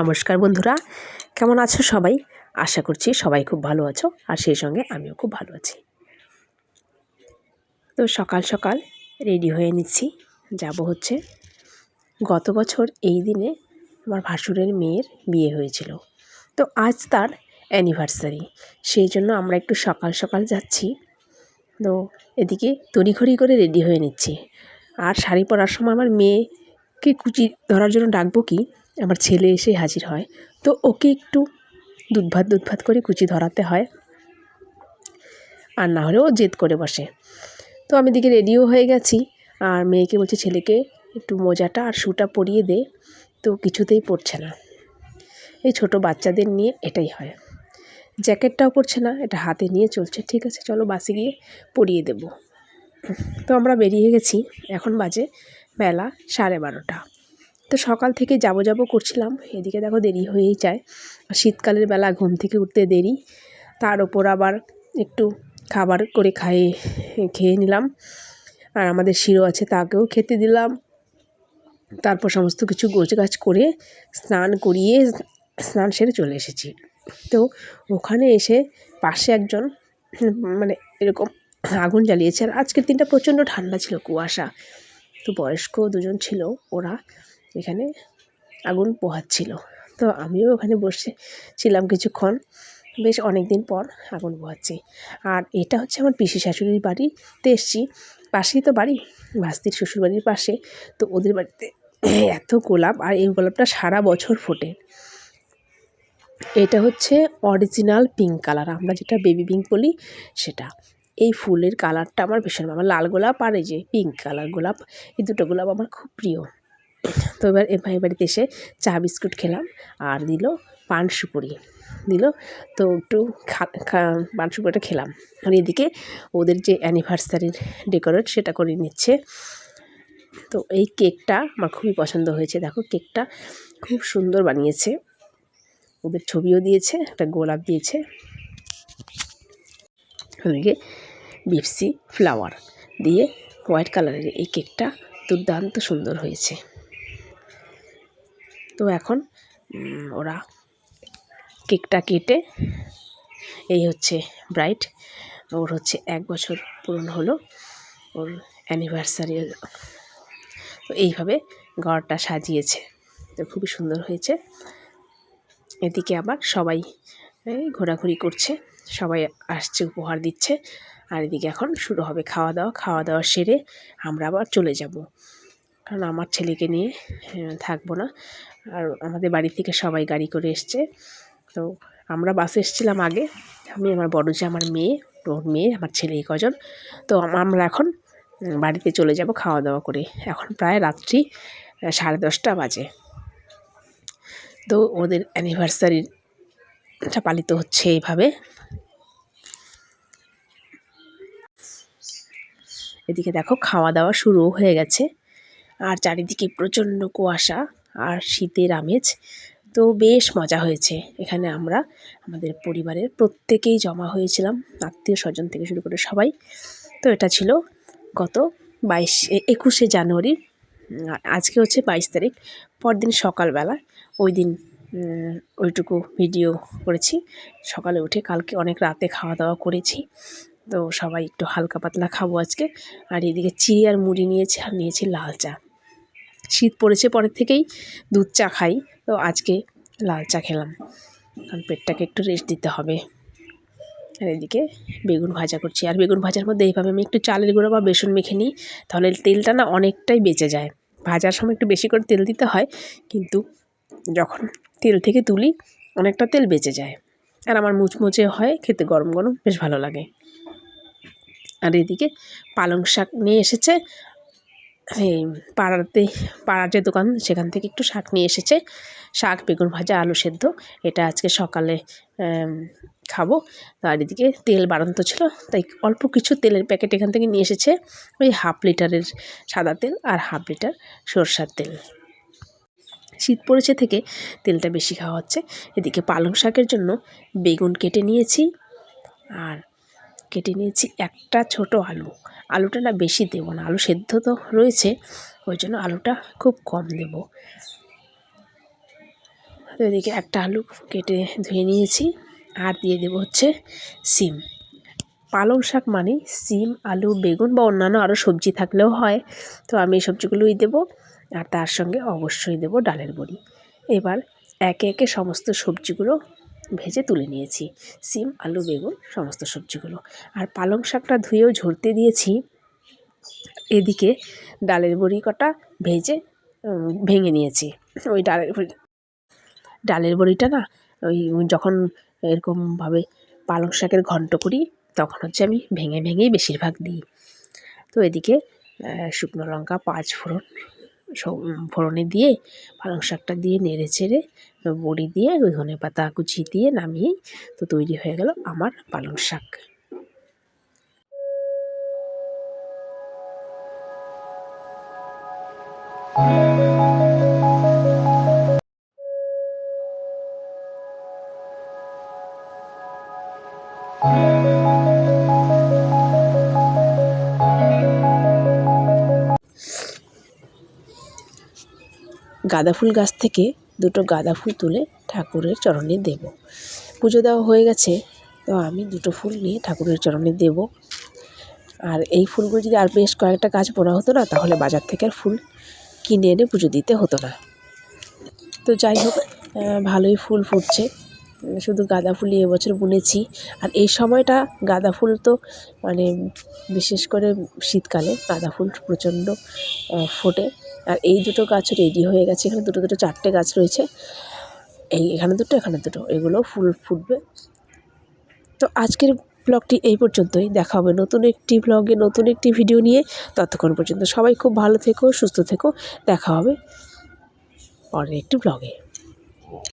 নমস্কার বন্ধুরা, কেমন আছো সবাই? আশা করছি সবাই খুব ভালো আছো, আর সেই সঙ্গে আমিও খুব ভালো আছি। তো সকাল সকাল রেডি হয়ে নিচ্ছি, যাব হচ্ছে গত বছর এই দিনে আমার ভাসুরের মেয়ের বিয়ে হয়েছিল। তো আজ তার অ্যানিভার্সারি সেই জন্য আমরা একটু সকাল সকাল যাচ্ছি। তো এদিকে তড়িঘড়ি করে রেডি হয়ে নিচ্ছি। আর শাড়ি পরার সময় আমার মেয়েকে কুচি ধরার জন্য ডাকবো কি? আমার ছেলে এসে হাজির হয়। তো ওকে একটু দুধ ভাত দুধ ভাত করে কুচি ধরাতে হয়। আর না হলে ও জেদ করে বসে। তো আমি দিকে রেডিও হয়ে গেছি। আর মেয়েকে বলছে, ছেলেকে একটু মোজাটা আর শুটা পরিয়ে দে। তো কিছুতেই পড়ছে না। এই ছোট বাচ্চাদের নিয়ে এটাই হয়। জ্যাকেটটাও পরছে না, এটা হাতে নিয়ে চলছে। ঠিক আছে, চলো বাসে গিয়ে পরিয়ে দেব। তো আমরা বেরিয়ে গেছি। এখন বাজে বেলা সাড়ে বারোটা। তো সকাল থেকে যাব যাব করছিলাম। এদিকে দেখো দেরি হয়েই যায়। শীতকালের বেলা ঘুম থেকে উঠতে দেরি। তার ওপর আবার একটু খাবার করে খাইয়ে, খেয়ে নিলাম। আর আমাদের শিরো আছে, তাকেও খেতে দিলাম। তারপর সমস্ত কিছু গাছ করে স্নান করিয়ে স্নান সেরে চলে এসেছি। তো ওখানে এসে পাশে একজন মানে এরকম আগুন জ্বালিয়েছে। আর আজকের দিনটা প্রচণ্ড ঠান্ডা ছিল কুয়াশা। তো বয়স্ক দুজন ছিল ওরা। এখানে আগুন পোহাচ্ছিল। তো আমিও ওখানে বসে ছিলাম কিছুক্ষণ। বেশ অনেক দিন পর আগুন পোহাচ্ছি। আর এটা হচ্ছে আমার পিসি শাশুড়ির বাড়িতে এসছি। পাশেই তো বাড়ি, ভাস্তির শ্বশুর বাড়ির পাশে। তো ওদের বাড়িতে এত গোলাপ, আর এই গোলাপটা সারা বছর ফোটে। এটা হচ্ছে অরিজিনাল পিঙ্ক কালার। আমরা যেটা বেবি পিঙ্ক বলি সেটা। এই ফুলের কালারটা আমার ভীষণ আমার লাল গোলাপ আর এই যে পিঙ্ক কালার গোলাপ, এই দুটো গোলাপ আমার খুব প্রিয়। তো এবার এ ভাই বাড়িতে এসে চা বিস্কুট খেলাম আর দিল পান সুপুরি। দিল তো একটু পান সুপুরিটা খেলাম। আর এদিকে ওদের যে অ্যানিভার্সারির ডেকোরেট সেটা করে নিচ্ছে। তো এই কেকটা আমার খুবই পছন্দ হয়েছে। দেখো কেকটা খুব সুন্দর বানিয়েছে। ওদের ছবিও দিয়েছে, একটা গোলাপ দিয়েছে। ওদিকে বিপসি ফ্লাওয়ার দিয়ে হোয়াইট কালারের এই কেকটা দুর্দান্ত সুন্দর হয়েছে। তো এখন ওরা কেকটা কেটে, এই হচ্ছে ব্রাইট, ওর হচ্ছে এক বছর পূরণ হলো, ওর অ্যানিভার্সারি তো এইভাবে ঘরটা সাজিয়েছে, তো খুবই সুন্দর হয়েছে। এদিকে আবার সবাই ঘোরাঘুরি করছে, সবাই আসছে, উপহার দিচ্ছে, আর এদিকে এখন শুরু হবে খাওয়া দাওয়া খাওয়া দাওয়া সেরে আমরা আবার চলে যাব। কারণ আমার ছেলেকে নিয়ে থাকব না। আর আমাদের বাড়ি থেকে সবাই গাড়ি করে এসছে। তো আমরা বাসে এসেছিলাম আগে। আমি, আমার বড় যে আমার মেয়ে, ওর মেয়ে, আমার ছেলে কজন। তো আমরা এখন বাড়িতে চলে যাব খাওয়া দাওয়া করে। এখন প্রায় রাত্রি সাড়ে দশটা বাজে। তো ওদের অ্যানিভার্সারিটা পালিত হচ্ছে এইভাবে। এদিকে দেখো, খাওয়া দাওয়া শুরু হয়ে গেছে। আর চারিদিকে প্রচণ্ড কুয়াশা আর শীতের আমেজ। তো বেশ মজা হয়েছে। এখানে আমরা আমাদের পরিবারের প্রত্যেকেই জমা হয়েছিলাম, আত্মীয় স্বজন থেকে শুরু করে সবাই। তো এটা ছিল গত বাইশ একুশে জানুয়ারি আজকে হচ্ছে বাইশ তারিখ। পরদিন সকালবেলা ওই দিন ওইটুকু ভিডিও করেছি। সকালে উঠে কালকে অনেক রাতে খাওয়া দাওয়া করেছি। তো সবাই একটু হালকা পাতলা খাব আজকে। আর এদিকে চিড়ি আর মুড়ি নিয়েছি, আর নিয়েছি লাল চা। শীত পড়েছে পরের থেকেই দুধ চা খাই। তো আজকে লাল চা খেলাম। কারণ পেটটাকে একটু রেস্ট দিতে হবে। আর এদিকে বেগুন ভাজা করছি। আর বেগুন ভাজার মধ্যে এইভাবে আমি একটু চালের গুঁড়ো বা বেসন মেখে নিই, তাহলে তেলটা না অনেকটাই বেঁচে যায়। ভাজার সময় একটু বেশি করে তেল দিতে হয়, কিন্তু যখন তেল থেকে তুলি, অনেকটা তেল বেঁচে যায়। আর আমার মুচমুচে হয়, খেতে গরম গরম, বেশ ভালো লাগে। আর এদিকে পালং শাক নিয়ে এসেছে এই পাড়াতে, পাড়ার যে দোকান, সেখান থেকে একটু শাক নিয়ে এসেছে। শাক, বেগুন ভাজা, আলু সেদ্ধ। এটা আজকে সকালে খাব। আর এদিকে তেল বাড়ন্ত ছিল, তাই অল্প কিছু তেলের প্যাকেট এখান থেকে নিয়ে এসেছে। ওই হাফ লিটারের সাদা তেল আর হাফ লিটার সরষার তেল। শীত পড়েছে থেকে তেলটা বেশি খাওয়া হচ্ছে। এদিকে পালং শাকের জন্য বেগুন কেটে নিয়েছি। আর কেটে নিয়েছি একটা ছোট আলু। আলুটা না বেশি দেবো না, আলু সেদ্ধ তো রয়েছে, ওই জন্য আলুটা খুব কম দেব। এদিকে একটা আলু কেটে ধুয়ে নিয়েছি, আর দিয়ে দেবো হচ্ছে সিম। পালং শাক মানে সিম, আলু, বেগুন বা অন্যান্য আরও সবজি থাকলেও হয়, তো আমি এই সবজিগুলোই দেবো, আর তার সঙ্গে অবশ্যই দেবো ডালের বড়ি। এবার একে একে সমস্ত সবজিগুলো ভেজে তুলে নিয়েছি। সিম, আলু, বেগুন, সমস্ত সবজিগুলো। আর পালং শাকটা ধুয়েও ঝরতে দিয়েছি। এদিকে ডালের বড়ি কটা ভেজে ভেঙে নিয়েছি। ওই ডালের ডালের বড়িটা না, ওই যখন এরকমভাবে পালং শাকের ঘন্ট করি, তখন হচ্ছে আমি ভেঙে ভেঙেই বেশিরভাগ দিই। তো এদিকে শুকনো লঙ্কা, পাঁচ ফোড়ন ফোড়নে দিয়ে, পালং শাকটা দিয়ে নেড়ে ছেড়ে বড়ি দিয়ে ওই ধনে পাতা কুচি দিয়ে নামিয়েই তো তৈরি হয়ে গেল আমার পালং শাক। গাঁদা ফুল গাছ থেকে দুটো গাঁদা ফুল তুলে ঠাকুরের চরণে দেব। পুজো দেওয়া হয়ে গেছে, তো আমি দুটো ফুল নিয়ে ঠাকুরের চরণে দেব। আর এই ফুলগুলো যদি আর বেশ কয়েকটা গাছ বোনা হতো না, তাহলে বাজার থেকে আর ফুল কিনে এনে পুজো দিতে হতো না। তো যাই হোক ভালোই ফুল ফুটছে। শুধু গাঁদা ফুলই এবছর বুনেছি। আর এই সময়টা গাঁদা ফুল তো মানে বিশেষ করে শীতকালে গাঁদা ফুল প্রচণ্ড ফোটে। আর এই দুটো গাছ রেডি হয়ে গেছে। এখানে দুটো দুটো, চারটে গাছ রয়েছে। এই এখানে দুটো এখানে দুটো, এগুলো ফুল ফুটবে। তো আজকের ব্লগটি এই পর্যন্তই। দেখা হবে নতুন একটি ব্লগে নতুন একটি ভিডিও নিয়ে। ততক্ষণ পর্যন্ত সবাই খুব ভালো থেকো, সুস্থ থেকো। দেখা হবে পরের একটি ব্লগে।